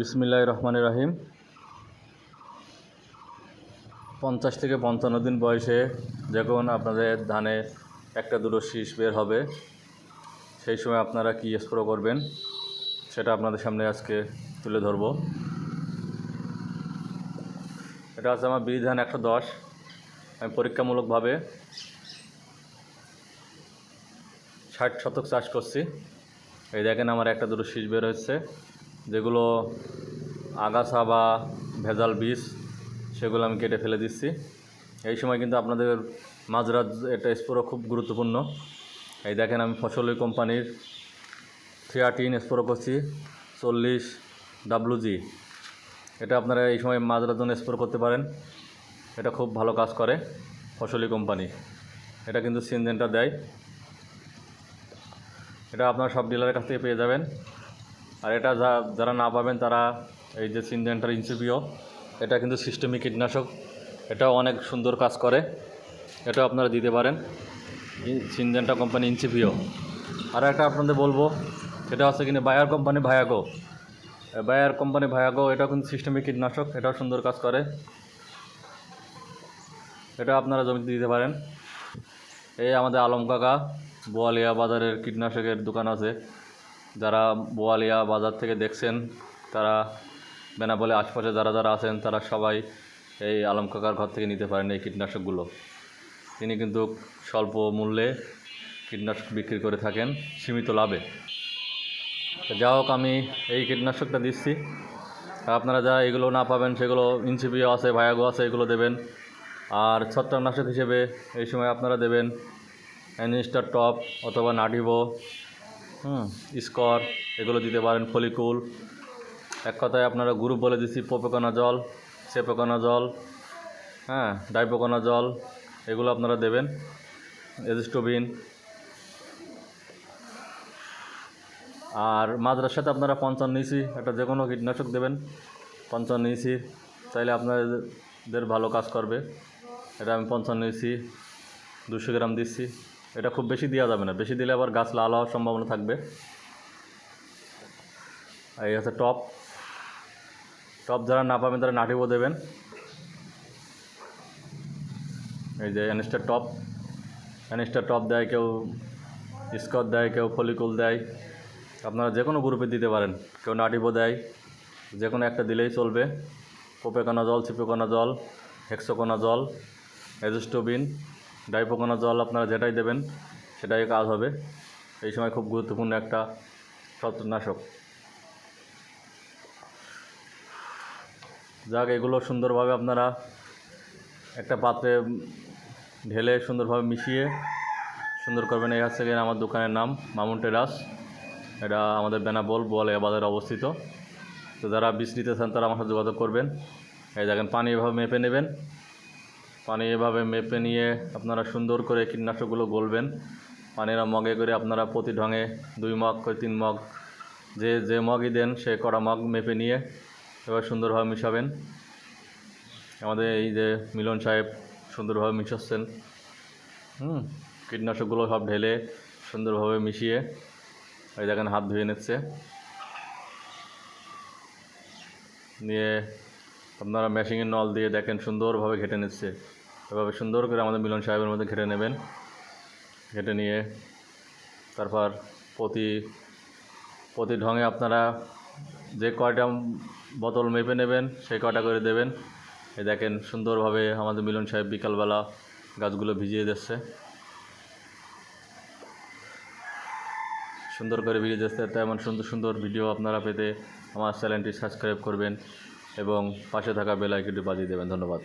বিসমিল্লাহ রহমান রাহিম। পঞ্চাশ থেকে পঞ্চান্ন দিন বয়সে যখন আপনাদের ধানে একটা দুটো শীষ বের হবে, সেই সময় আপনারা কী স্প্রো করবেন সেটা আপনাদের সামনে আজকে তুলে ধরব। এটা হচ্ছে আমার বীজ ধান একশো দশ। আমি পরীক্ষামূলকভাবে ষাট শতক চাষ করছি। এই দেখেন আমার একটা দুটো শীষ বের হচ্ছে। যেগুলো আগাছা বা ভেজাল বীজ, সেগুলো আমি কেটে ফেলে দিচ্ছি। এই সময় কিন্তু আপনাদের মাঝরাত এটা স্প্রো খুব গুরুত্বপূর্ণ। এই দেখেন আমি ফসলি কোম্পানির থ্রিয়াটিন স্প্রো করছি, চল্লিশ ডাব্লুজি এটা আপনারা এই সময় মাঝরাত জন্য স্প্রো করতে পারেন। এটা খুব ভালো কাজ করে ফসলি কোম্পানি। এটা কিন্তু সিনজেনটা দেয়। এটা আপনারা সব ডিলারের কাছ থেকে পেয়ে যাবেন। আর এটা যা, যারা না পাবেন তারা এই যে সিনজেন্টার ইনসিপিও, এটা কিন্তু সিস্টেমিক কীটনাশক। এটাও অনেক সুন্দর কাজ করে। এটাও আপনারা দিতে পারেন। Syngenta company ইনসিপিও। আর একটা আপনাদের বলব, সেটা হচ্ছে কিনা, বায়ার কোম্পানি ভায়াগো। বায়ার কোম্পানি ভায়াগো, এটাও কিন্তু সিস্টেমিক কীটনাশক, এটাও সুন্দর কাজ করে। এটা আপনারা জমিতে দিতে পারেন। এই আমাদের আলম কাকা, বোয়ালিয়া বাজারের কীটনাশকের দোকান আছে। যারা বোয়ালিয়া বাজার থেকে দেখছেন, তারা বেনাবলে আশপাশে যারা যারা আছেন, তারা সবাই এই আলম কাকার ঘর থেকে নিতে পারেন এই কীটনাশকগুলো। তিনি কিন্তু স্বল্প মূল্যে কীটনাশক বিক্রি করে থাকেন সীমিত লাভে। যা হোক, আমি এই কীটনাশকটা দিচ্ছি। আপনারা যা এগুলো না পাবেন, সেগুলো ইনসিপিও আছে ভায়াগো আছে, এগুলো দেবেন। আর ছত্রাকনাশক হিসেবে এই সময় আপনারা দেবেন অ্যানিস্টার টপ অথবা নাটিভো। হুম। স্কর, এগুলো দিতে পারেন ফলিকুল। এক কথায় আপনারা গ্রুপ বলে দিচ্ছি পোপোকানা জল, সেপোকানা জল হ্যাঁ ডাইপোকানা জল, এগুলো আপনারা দেবেন। এজিস্টোবিন। আর মাদ্রার সাথে আপনারা পঞ্চান্ন ইসি, একটা যে কোনো কীটনাশক দেবেন। পঞ্চান্ন ইসি, চাইলে আপনাদের ভালো কাজ করবে। এটা আমি পঞ্চান্ন ইসি, দুশো গ্রাম দিচ্ছি। এটা খুব বেশি দেওয়া যাবে না। বেশি দিলে আবার গাছ লাল হওয়ার সম্ভাবনা থাকবে। এই হচ্ছে টপ। টপ যারা না পাবেন তারা নাটিবো দেবেন। এই যে অ্যানিস্টার টপ। অ্যানিস্টার টপ দেয় কেউ, স্কট দেয়, কেউ ফলিকুল দেয়। আপনারা যে কোনো গ্রুপে দিতে পারেন। কেউ নাটিবো দেয়। যে কোনো একটা দিলেই চলবে। পোপেকোনা জল চিপেকোনা জল হেক্সোকোনা জল, এজস্টোবিন ডাইপোকোনা জল আপনারা যেটাই দেবেন, সেটাই কাজ হবে। এই সময় খুব গুরুত্বপূর্ণ একটা ছত্রনাশক। যাক, এগুলো সুন্দরভাবে আপনারা একটা পাত্রে ঢেলে সুন্দরভাবে মিশিয়ে সুন্দর করবেন। এই হচ্ছে আমার দোকানের নাম, মামুন টেরাস। এটা আমাদের বেনাবল বলে বাজারে অবস্থিত। তো যারা বীজ নিতে চান, তারা আমার সাথে যোগাযোগ করবেন। এই দেখেন, পানি এভাবে মেপে নেবেন। পানি এভাবে মেপে নিয়ে আপনারা সুন্দর করে কীটনাশকগুলো গলবেন। পানিরা মগে করে আপনারা প্রতি ঢঙে দুই মগ করে তিন মগ, যে যে মগই দেন সে কড়া মগ মেপে নিয়ে এবার সুন্দরভাবে মিশাবেন। আমাদের এই যে মিলন সাহেব সুন্দরভাবে মিশাচ্ছেন। হুম, কীটনাশকগুলো সব ঢেলে সুন্দরভাবে মিশিয়ে এই দেখেন হাত ধুয়ে নিচ্ছে। নিয়ে আপনারা মেশিনের নল দিয়ে দেখেন সুন্দরভাবে ঘেটে নিচ্ছে। এভাবে সুন্দর করে আমাদের মিলন সাহেবের মধ্যে ঘেটে নেবেন। ঘেটে নিয়ে তারপর প্রতি প্রতি ঢঙে আপনারা যে কয়টা বোতল মেপে নেবেন, সেই কয়টা করে দেবেন। এই দেখেন সুন্দরভাবে আমাদের মিলন সাহেব বিকালবেলা গাছগুলো ভিজিয়ে দিচ্ছে। সুন্দর করে ভিডিও দিচ্ছে। তেমন সুন্দর সুন্দর ভিডিও আপনারা পেতে আমার চ্যানেলটি সাবস্ক্রাইব করবেন। এবং পাশে থাকা বেল আইকনটি বাজিয়ে দেবেন। ধন্যবাদ।